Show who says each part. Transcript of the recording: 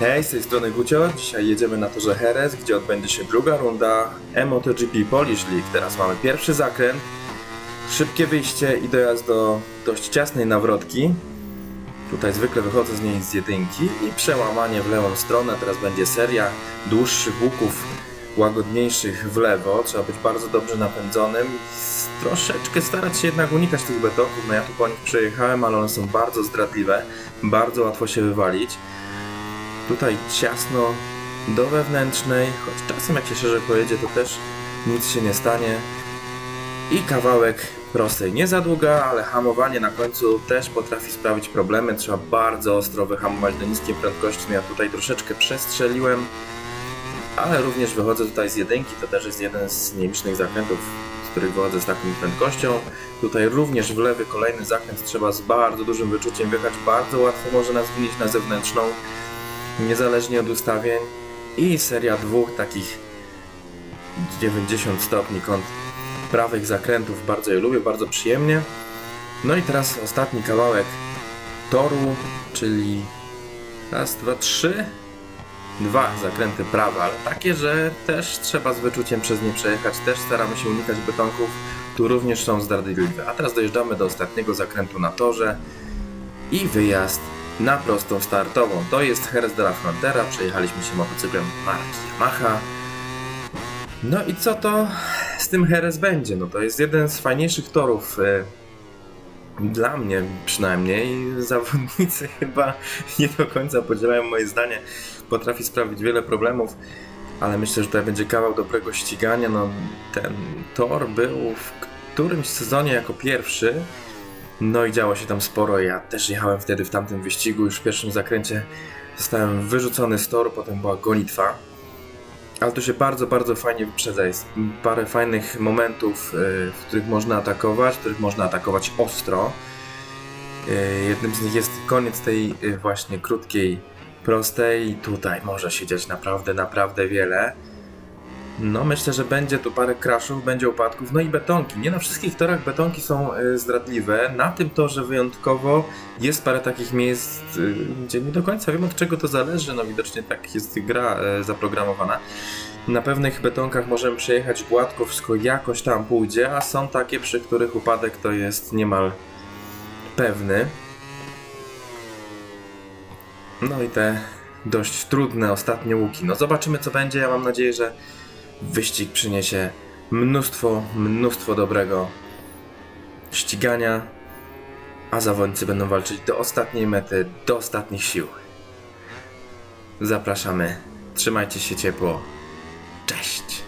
Speaker 1: Hej, z tej strony Gucio. Dzisiaj jedziemy na torze Jerez, gdzie odbędzie się druga runda MotoGP Polish League. Teraz mamy pierwszy zakręt, szybkie wyjście i dojazd do dość ciasnej nawrotki. Tutaj zwykle wychodzę z niej z jedynki i przełamanie w lewą stronę. Teraz będzie seria dłuższych łuków, łagodniejszych w lewo. Trzeba być bardzo dobrze napędzonym troszeczkę starać się jednak unikać tych betonków. No ja tu po nich przejechałem, ale one są bardzo zdradliwe, bardzo łatwo się wywalić. Tutaj ciasno do wewnętrznej, choć czasem jak się szerzej pojedzie, to też nic się nie stanie. I kawałek prostej, nie za długa, ale hamowanie na końcu też potrafi sprawić problemy. Trzeba bardzo ostro wyhamować do niskiej prędkości. Ja tutaj troszeczkę przestrzeliłem, ale również wychodzę tutaj z jedynki. To też jest jeden z nielicznych zakrętów, z których wychodzę z taką prędkością. Tutaj również w lewy kolejny zakręt trzeba z bardzo dużym wyczuciem wjechać. Bardzo łatwo może nas wynieść na zewnętrzną niezależnie od ustawień i seria dwóch takich 90 stopni kąt prawych zakrętów, bardzo je lubię, bardzo przyjemnie. No i teraz ostatni kawałek toru, czyli raz, dwa, trzy, dwa zakręty prawe, ale takie, że też trzeba z wyczuciem przez nie przejechać, też staramy się unikać betonków, tu również są zdradliwe. A teraz dojeżdżamy do ostatniego zakrętu na torze i wyjazd na prostą startową. To jest Jerez de la Frontera, przejechaliśmy się motocyklem marki Yamaha. No i co to z tym Jerez będzie? No to jest jeden z fajniejszych torów e, dla mnie przynajmniej. Zawodnicy chyba nie do końca podzielają moje zdanie. Potrafi sprawić wiele problemów, ale myślę, że tutaj będzie kawał dobrego ścigania. No, ten tor był w którymś sezonie jako pierwszy. No i działo się tam sporo. Ja też jechałem wtedy w tamtym wyścigu. Już w pierwszym zakręcie zostałem wyrzucony z toru, potem była gonitwa. Ale to się bardzo, bardzo fajnie wyprzedza. Jest parę fajnych momentów, y, w których można atakować, w których można atakować ostro. Y, Jednym z nich jest koniec tej y, właśnie krótkiej, prostej. Tutaj może się dziać naprawdę, naprawdę wiele. No, myślę, że będzie tu parę crashów, będzie upadków, no i betonki. Nie na wszystkich torach betonki są y, zdradliwe. Na tym torze wyjątkowo jest parę takich miejsc, y, gdzie nie do końca wiem od czego to zależy. No, widocznie tak jest gra y, zaprogramowana. Na pewnych betonkach możemy przejechać gładko, wszystko jakoś tam pójdzie, a są takie, przy których upadek to jest niemal pewny. No i te dość trudne ostatnie łuki. No zobaczymy co będzie. Ja mam nadzieję, że wyścig przyniesie mnóstwo, mnóstwo dobrego ścigania, a zawodnicy będą walczyć do ostatniej mety, do ostatnich sił. Zapraszamy. Trzymajcie się ciepło. Cześć!